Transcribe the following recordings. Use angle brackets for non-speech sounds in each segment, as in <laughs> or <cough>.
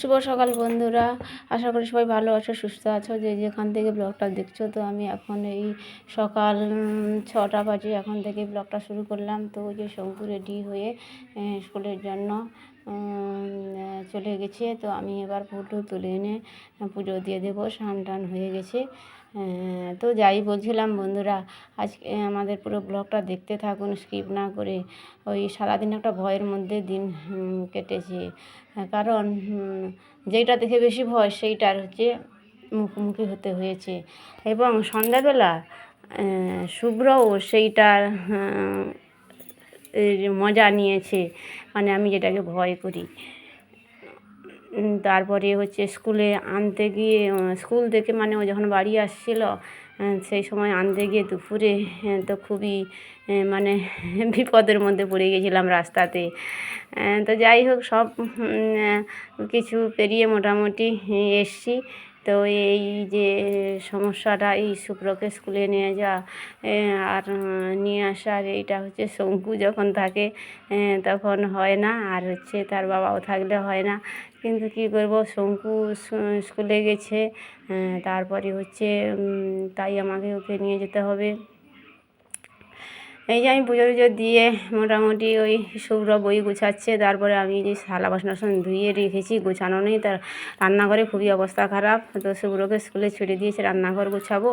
শুভ সকাল বন্ধুরা। আশা করি সবাই ভালো আছো, সুস্থ আছো। যে যেখান থেকে ব্লগটা দেখছ, তো আমি এখন এই সকাল ছটা বাজে এখন থেকে ব্লগটা শুরু করলাম। তো ওই যে শঙ্কু রেডি হয়ে স্কুলের জন্য চলে গেছে। তো আমি এবার ফটো তুলে এনে, পুজো দিয়ে দেবো। স্নান টান হয়ে গেছে। তো যাই বলছিলাম বন্ধুরা আজকে আমাদের পুরো ব্লগটা দেখতে থাকুন স্কিপ না করে ওই সারাদিন একটা ভয়ের মধ্যে দিন কেটেছে। হ্যাঁ, কারণ যেইটা দেখে বেশি ভয় সেইটার হচ্ছে মুখোমুখি হতে হয়েছে। এবং সন্ধ্যাবেলা শুভ্রও সেইটার মজা নিয়েছে। মানে আমি যেটাকে ভয় করি। তারপরে হচ্ছে স্কুলে আনতে গিয়ে স্কুল থেকে মানে ও যখন বাড়ি আসছিল সেই সময় আনতে গিয়ে দুপুরে তো খুবই মানে <laughs> বিপদের মধ্যে পড়ে গেছিলাম রাস্তাতে। তো যাই হোক, সব কিছু পেরিয়ে মোটামুটি এসছি। তো এই যে সমস্যাটা, এই শুক্রকে স্কুলে নিয়ে যাওয়া আর নিয়ে আসার এইটা হচ্ছে শঙ্কু যখন থাকে তখন হয় না। আর হচ্ছে তার বাবাও থাকলে হয় না। কিন্তু কী করব? শঙ্কু স্কুলে গেছে তারপরে হচ্ছে তাই আমাকে ওকে নিয়ে যেতে হবে। এই যে আমি পুজো টুজো দিয়ে মোটামুটি ওই শুভ্র বই গুছাচ্ছে, তারপরে আমি যে থালা বাসন টাসন ধুয়ে রেখেছি, গোছানো নেই, তার রান্নাঘরে খুবই অবস্থা খারাপ। তো শুভ্রকে স্কুলে ছেড়ে দিয়েছে, রান্নাঘর গোছাবো।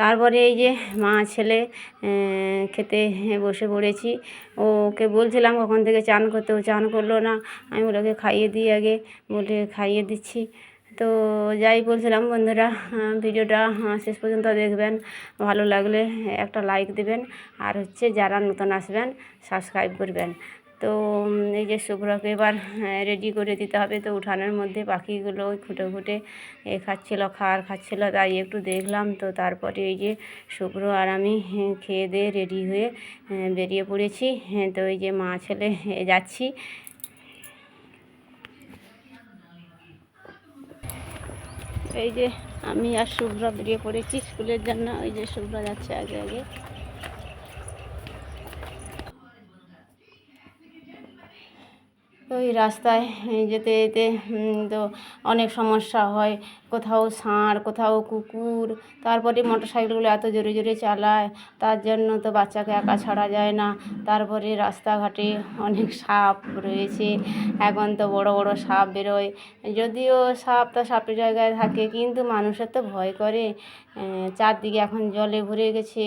তারপরে এই যে মা ছেলে খেতে বসে পড়েছি। ওকে বলছিলাম কখন থেকে চান করতে, ও চান করল না। আমি ওকে খাইয়ে দিই আগে। বলে, খাইয়ে দিচ্ছি। তো যাই বলছিলাম, বন্ধুরা, ভিডিওটা শেষ পর্যন্ত দেখবেন। ভালো লাগলে একটা লাইক দেবেন। আর হচ্ছে যারা নতুন আসবেন সাবস্ক্রাইব করবেন। তো এই যে শুভ্রকে এবার রেডি করে দিতে হবে। তো উঠানের মধ্যে পাখিগুলো ওই খুঁটে খুঁটে এ খাচ্ছিলো খাওয়ার খাচ্ছিলো তাই একটু দেখলাম। তো তারপরে এই যে শুভ্র আর আমি হ্যাঁ, খেয়ে দিয়ে রেডি হয়ে হ্যাঁ, বেরিয়ে পড়েছি। হ্যাঁ তো এই যে মা ছেলে যাচ্ছি। এই যে আমি আর শুভ্র বেরিয়ে পড়েছি স্কুলের জন্য। ওই যে শুভ্র যাচ্ছে আগে আগে। ওই রাস্তায় যেতে যেতে তো অনেক সমস্যা হয়। কোথাও ষাঁড়, কোথাও কুকুর, তারপরে মোটর সাইকেলগুলো এত জোরে জোরে চালায়, তার জন্য তো বাচ্চাকে একা ছাড়া যায় না। তারপরে রাস্তাঘাটে অনেক সাপ রয়েছে, এখন তো বড় বড় সাপ বেরোয়। যদিও সাপ তো সাপের জায়গায় থাকে, কিন্তু মানুষের তো ভয় করে। চারদিকে এখন জলে ভরে গেছে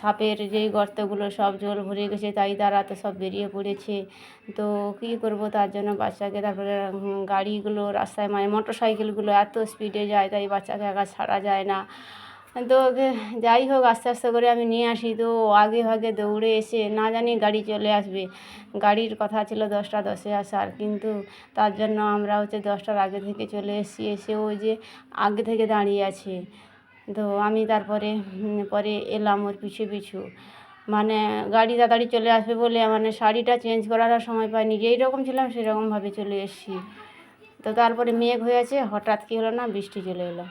সাপের যেই গর্তগুলো সব জল ভরে গেছে, তাই তারা তো সব বেরিয়ে পড়েছে। তো কী করব? তার জন্য বাচ্চাকে তারপরে গাড়িগুলো, রাস্তায় মানে মোটর সাইকেলগুলো এত স্পিডে যায়, তাই বাচ্চাকে একা ছাড়া যায় না। তো যাই হোক, আস্তে আস্তে করে আমি নিয়ে আসি। তো আগে ভাগে দৌড়ে এসে না জানি গাড়ি চলে আসবে। গাড়ির কথা ছিল দশটা দশে আসার, কিন্তু তার জন্য আমরা হচ্ছে দশটার আগে থেকে চলে এসেছি। এসে ওই যে আগে থেকে দাঁড়িয়ে আছে। তো আমি তারপরে পরে এলাম ওর পিছু পিছু। মানে গাড়ি তাড়াতাড়ি চলে আসবে বলে মানে শাড়িটা চেঞ্জ করার আর সময় পাইনি। যেই রকম ছিলাম সেরকমভাবে চলে এসেছি। তো তারপরে মেঘ হয়ে আছে হঠাৎ কী হলো না বৃষ্টি চলে এলো।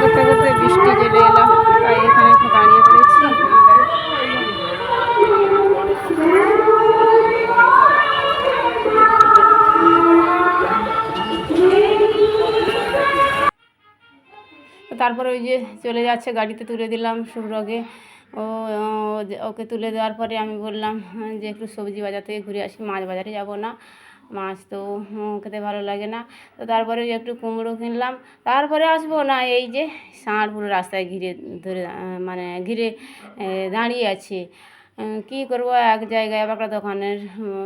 করতে বৃষ্টি চলে এলো, তাই এখানে দাঁড়িয়ে পড়েছি। তারপরে ওই যে চলে যাচ্ছে গাড়িতে তুলে দিলাম শুভ্রকে ও ওকে তুলে দেওয়ার পরে আমি বললাম হ্যাঁ, যে একটু সবজি বাজার থেকে ঘুরে আসি মাছ বাজারে যাব না। মাছ তো খেতে ভালো লাগে না। তো তারপরে একটু কুমড়ো কিনলাম। তারপরে আসব না এই যে ষাঁড় পুরো রাস্তায় ঘিরে ধরে মানে ঘিরে দাঁড়িয়ে আছে। কী করব এক জায়গায় আবার একটা দোকানের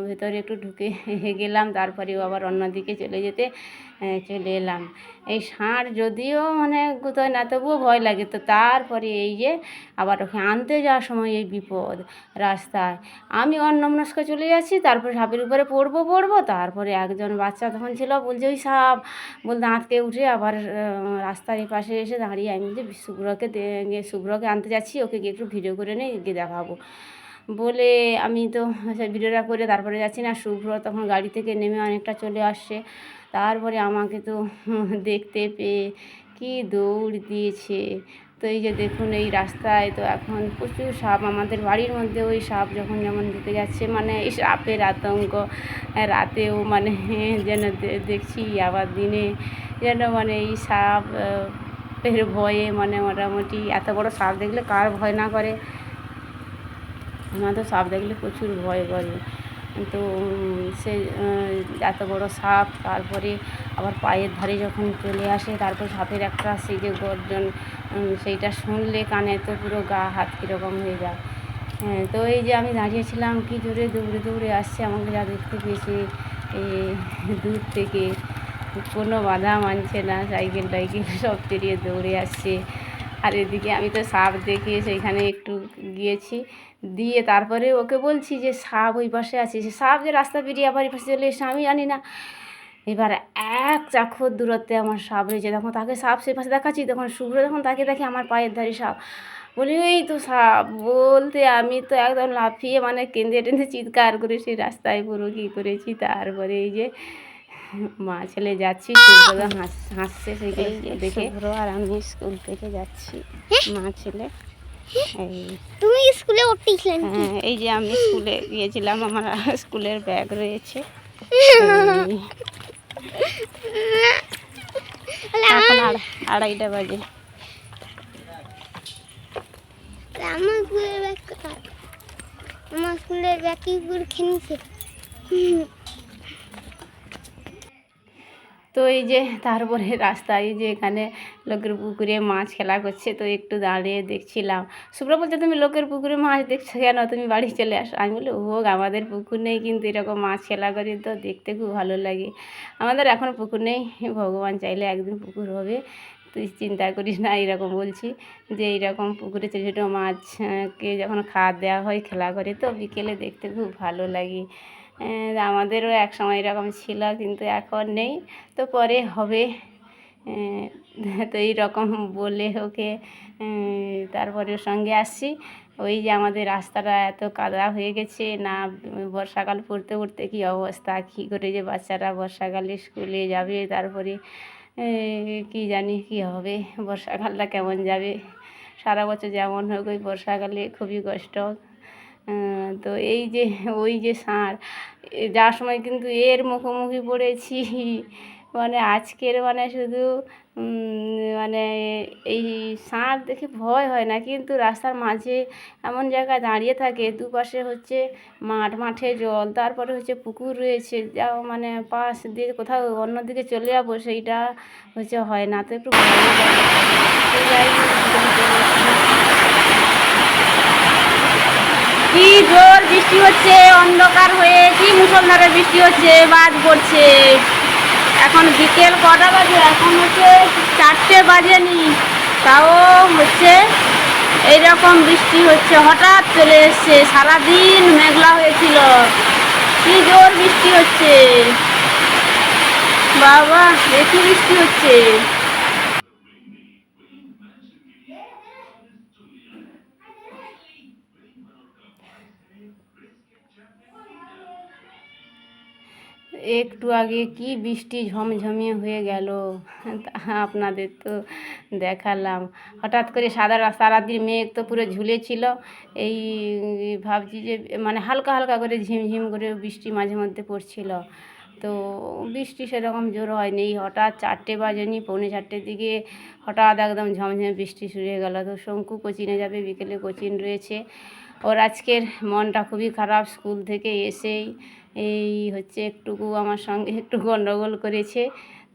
ভেতরে একটু ঢুকে <laughs> গেলাম। তারপরেও আবার অন্যদিকে চলে যেতে। চলে এলাম। এই ষাঁড় যদিও মানে কোথায় না, তবুও ভয় লাগে। তো তারপরে এই যে আবার ওকে আনতে যাওয়ার সময় এই বিপদ রাস্তায়। আমি অন্যমনস্ক চলে যাচ্ছি, তারপরে সাপের উপরে পড়ব পড়ব, তারপরে একজন বাচ্চা তখন ছিল, বলছে, ওই সাপ। বল দাঁতকে উঠে আবার রাস্তার এই পাশে এসে দাঁড়িয়ে আমি বলছি শুভ্রকে গিয়ে শুভ্রকে আনতে যাচ্ছি, ওকে গিয়ে একটু ভিডিও করে নিয়ে গিয়ে দেখাবো। বলে আমি তো ভিডিওটা করে তারপরে যাচ্ছি না। শুভ্র তখন গাড়ি থেকে নেমে অনেকটা চলে আসছে। তারপরে আমাকে তো দেখতে পেয়ে কি দৌড় দিয়েছে। তো এই যে দেখুন, এই রাস্তায় তো এখন প্রচুর সাপ। আমাদের বাড়ির মধ্যে ওই সাপ যখন যেমন দিতে যাচ্ছে মানে এই সাপের আতঙ্ক রাতেও মানে যেন দেখছি আবার দিনে যেন মানে এই সাপ এর ভয়ে মানে মোটামুটি এত বড় সাপ দেখলে কার ভয় না করে। আমার তো সাপ দেখলে প্রচুর ভয় করে। তো, সে এত বড় সাপ, তারপরে আবার পায়ের ধারে যখন চলে আসে, তারপর সাপের একটা সেই যে গর্জন সেইটা শুনলে কানে তো পুরো গা হাত কীরকম হয়ে যায়। হ্যাঁ তো এই যে আমি দাঁড়িয়েছিলাম, কি জোরে দৌড়ে দৌড়ে আসছে আমাকে যা দেখতে পেয়েছে দূর থেকে। কোনো বাধা মানছে না সাইকেল টাইকেল সব পেরিয়ে দৌড়ে আসছে। আর এদিকে আমি তো সাপ দেখে সেইখানে একটু গিয়েছি। দিয়ে তারপরে ওকে বলছি যে, সাপ ওই পাশে আছে। সে সাপ যে রাস্তা পেরিয়ে আবার এই পাশে চলে এসে আমি জানি না। এবার এক চাক্ষর দূরত্বে আমার সাপ রয়েছে। তখন তাকে সাপ সে পাশে দেখাচ্ছি, তখন শুভ্র যখন তাকে দেখে আমার পায়ের ধারে সাপ, বলি এই তো সাপ। বলতে আমি তো একদম লাফিয়ে মানে কেঁদে টেঁদে চিৎকার করে সেই রাস্তায় পুরো কী করেছি। তারপরে এই যে মা ছেলে যাচ্ছি হাস হাসছে সেইটা দেখে। আর আমি স্কুল থেকে যাচ্ছি। মা ছেলে এই তুমি স্কুলে উঠতেছিলেন হ্যাঁ এই যে আমি স্কুলে গিয়েছিলাম আমার স্কুলের ব্যাগ রয়েছে। এখন আড়া- আড়াইটা বাজে। আমার স্কুলের ব্যাগ কোথায়? আমার স্কুলের ব্যাগ কি করে তো এই যে তারপরে রাস্তায় যে এখানে লোকের পুকুরে মাছ খেলা করছে, তো একটু দাঁড়িয়ে দেখছিলাম। সুব্রা বলছে, তুমি লোকের পুকুরে মাছ দেখছ কেন? তুমি বাড়ি চলে আসো। আমি বলি হোক আমাদের পুকুর নেই কিন্তু এরকম মাছ খেলা করি তো দেখতে খুব ভালো লাগে। আমাদের এখন পুকুর নেই, ভগবান চাইলে একদিন পুকুর হবে। তুই চিন্তা করিস না, এরকম বলছি যে এইরকম পুকুরে ছোটো ছোটো মাছকে যখন খাওয়ার দেওয়া হয়, খেলা করে তো বিকেলে দেখতে খুব ভালো লাগে। আমাদেরও এক সময় এরকম ছিল, কিন্তু এখন নেই। তো পরে হবে। তো এই রকম বলে ওকে তারপরে সঙ্গে আসছি। ওই যে আমাদের রাস্তাটা এত কাদা হয়ে গেছে, না বর্ষাকাল পড়তে পড়তে কী অবস্থা, কী করে যে বাচ্চারা বর্ষাকালে স্কুলে যাবে, তারপরে কি জানি কি হবে, বর্ষাকালটা কেমন যাবে। সারা বছর যেমন হোক, ওই বর্ষাকালে খুবই কষ্ট। তো এই যে, ওই যে ষাঁড় যাওয়ার সময় কিন্তু এর মুখোমুখি পড়েছি। মানে আজকের মানে শুধু মানে এই ষাঁড় দেখে ভয় হয় না, কিন্তু রাস্তার মাঝে এমন জায়গায় দাঁড়িয়ে থাকে, দুপাশে হচ্ছে মাঠ, মাঠে জল, তারপরে হচ্ছে পুকুর রয়েছে, যা মানে পাশ দিয়ে কোথাও অন্যদিকে চলে যাব, সেইটা হচ্ছে হয় না। তো একটু ভয় লাগে তো যাই হোক, কি জোর বৃষ্টি হচ্ছে, অন্ধকার হয়ে কি মুসলধারে বৃষ্টি হচ্ছে বাদ পড়ছে। এখন বিকেল কটা বাজে? এখন হচ্ছে চারটে বাজেনি। তাও হচ্ছে এইরকম বৃষ্টি হচ্ছে, হঠাৎ চলে এসছে। সারাদিন মেঘলা হয়েছিল। কি জোর বৃষ্টি হচ্ছে। বাবা বেশি বৃষ্টি হচ্ছে? একটু আগে কি বৃষ্টি ঝমঝমিয়ে হয়ে গেল? আপনাদের তো দেখালাম। হঠাৎ করে সাদা সারাদিন মেঘ তো পুরো ঝুলেছিল। এই ভাবছি যে মানে হালকা হালকা করে ঝিমঝিম করে বৃষ্টি মাঝে মধ্যে পড়ছিল। তো বৃষ্টি সেরকম জোর হয়নি। হঠাৎ চারটে বাজেনি, পৌনে চারটের দিকে হঠাৎ একদম ঝমঝমে বৃষ্টি শুরু হয়ে গেল। তো শঙ্কু কোচিনে যাবে, বিকেলে কোচিং রয়েছে। ওর আজকের মনটা খুবই খারাপ। স্কুল থেকে এসেই এই হচ্ছে একটুকু আমার সঙ্গে একটু গণ্ডগোল করেছে।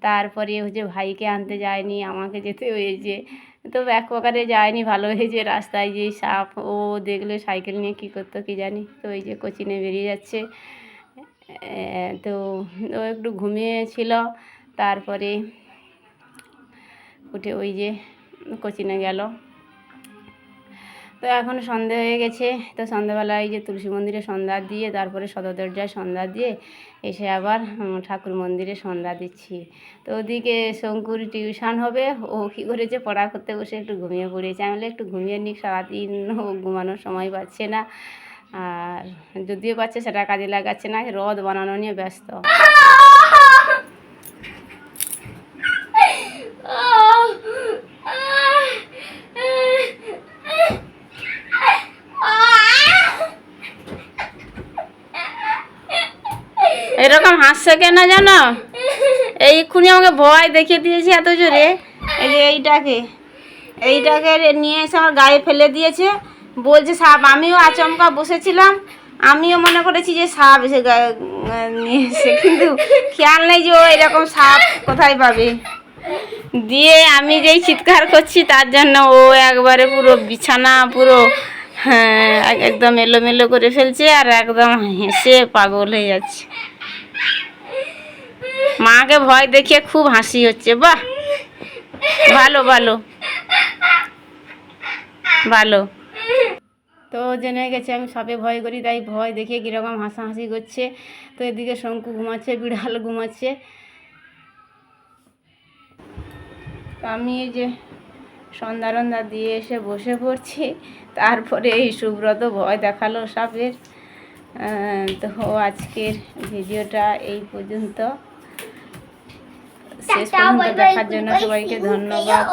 তারপরে হচ্ছে ভাইকে আনতে যায়নি, আমাকে যেতে হয়েছে। তো এক প্রকারে যায়নি, ভালো হয়েছে। রাস্তায় যে সাপ, ও দেখলে সাইকেল নিয়ে কী করতো কী জানি। তো এই যে কোচিনে বেরিয়ে যাচ্ছে। তো ও একটু ঘুমিয়েছিল। তারপরে উঠে ওই যে কোচিনে গেল। তো এখন সন্ধে হয়ে গেছে। তো সন্ধ্যাবেলায় যে তুলসী মন্দিরে সন্ধ্যা দিয়ে, তারপরে সদর দরজায় সন্ধ্যা দিয়ে, এসে আবার ঠাকুর মন্দিরে সন্ধ্যা দিচ্ছি। তো ওদিকে শঙ্কুর টিউশন হবে। ও কী করেছে? পড়া করতে বসে একটু ঘুমিয়ে পড়েছে। আমি বলি একটু ঘুমিয়ে নিক, সারাদিন ও ঘুমানোর সময় পাচ্ছে না। আর যদিও পাচ্ছে, সেটা কাজে লাগাচ্ছে না। রদ বানানো নিয়ে ব্যস্ত। কেন জানো? এইক্ষুনি আমাকে ভয় দেখিয়ে দিয়েছে এত জোরে। এই যে এইটাকে এইটাকে নিয়ে এসে আমার গায়ে ফেলে দিয়েছে। বলছে, সাপ, আমিও আচমকা বসেছিলাম। আমিও মনে করেছি যে সাপ এসে নিয়ে এসে কিন্তু খেয়াল নেই যে ও এরকম সাপ কোথায় পাবে। দিয়ে আমি যেই চিৎকার করছি, তার জন্য ও একবারে পুরো বিছানা, পুরো হ্যাঁ একদম এলোমেলো করে ফেলছে আর একদম হেসে পাগল হয়ে যাচ্ছে। মাকে ভয় দেখিয়ে খুব হাসি হচ্ছে, বাহ। ভালো ভালো। ভালো। তো জেনে গেছে, আমি সাপে ভয় করি, তাই ভয় দেখিয়ে কীরকম হাসাহাসি করছে। তো এদিকে শঙ্কু ঘুমাচ্ছে, বিড়াল ঘুমাচ্ছে। তো আমি এই যে সন্ধ্যা রন্ধা দিয়ে এসে বসে পড়ছি, তারপরে এই সুব্রত ভয় দেখাল সাপের। তো আজকের ভিডিওটা এই পর্যন্ত। শেষ পর্যন্ত দেখার জন্য সবাইকে ধন্যবাদ।